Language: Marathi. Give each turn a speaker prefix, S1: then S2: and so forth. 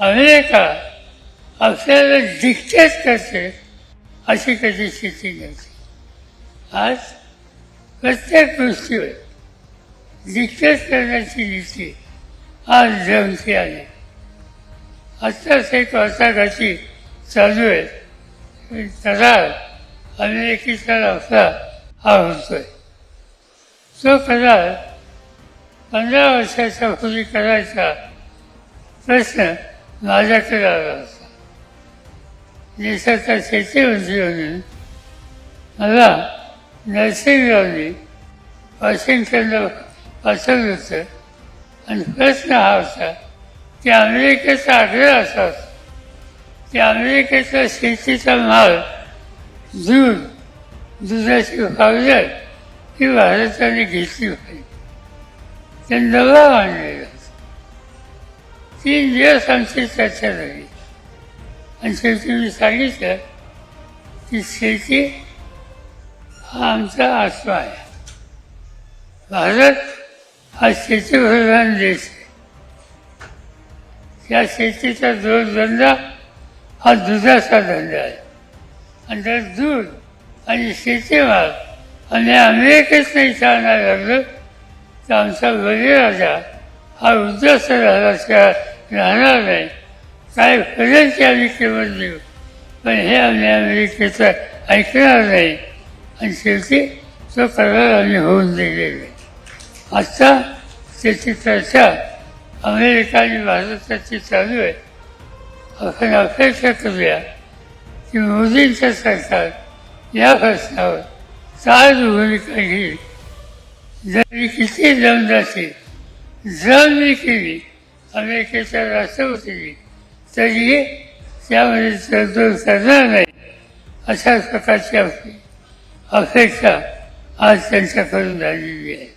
S1: अमेरिका आपल्याला डिक्टेट करते अशी कधी स्थिती नव्हती आज प्रत्येक गोष्टीवर डिक्टेट करण्याची नीती आज जमती आली आत्ताच एक वार्ताघाती चालू आहे. करार अमेरिकेचा नफा हा होतोय तो करार पंधरा वर्षाच्या पूर्वी करायचा प्रश्न माझ्याकडे आला होता. देशाचा शेतीमंत्री मला नरसिंहरावनी वॉशिंग्टनला पाठवलं होतं. आणि प्रश्न हा होता की अमेरिकेचा आग्रह असा होता की अमेरिकेचा शेतीचा माल दूध दुधाची पावडर ही भारताने घेतली पाहिजे ते नवा मांडलेला तीन दिवस आमची चर्चा झाली आणि शेवटी मी सांगितलं की शेती हा आमचा आत्मा आहे. भारत हा शेतीप्रधान देश आहे. या शेतीचा जोडधंदा हा दुधाचा धंदा आहे. आणि त्या दूध आणि शेतीमाल आणि अमेरिकेत नाही चालणार लागलं तर आमचा बळीराजा हा उद्ध्वस्त झाल्याशिवाय राहणार. नाही काय पर्यंत आम्ही किंमत देऊ पण हे आम्ही अमेरिकेचं ऐकणार नाही आणि शेवटी तो करार आम्ही होऊन दिलेला आत्ता त्याची चर्चा अमेरिका आणि भारताची चालू आहे. आपण अपेक्षा करूया की मोदींचं सरकार या प्रश्नावर चार भूमिका घेईल. जरी किती दमदाची मी केली अमेरिकेच्या राष्ट्रपतींनी. तरीही त्यामध्ये तडजोड करणार नाही अशा प्रकारची आपली अपेक्षा आज त्यांच्याकडून झालेली आहे.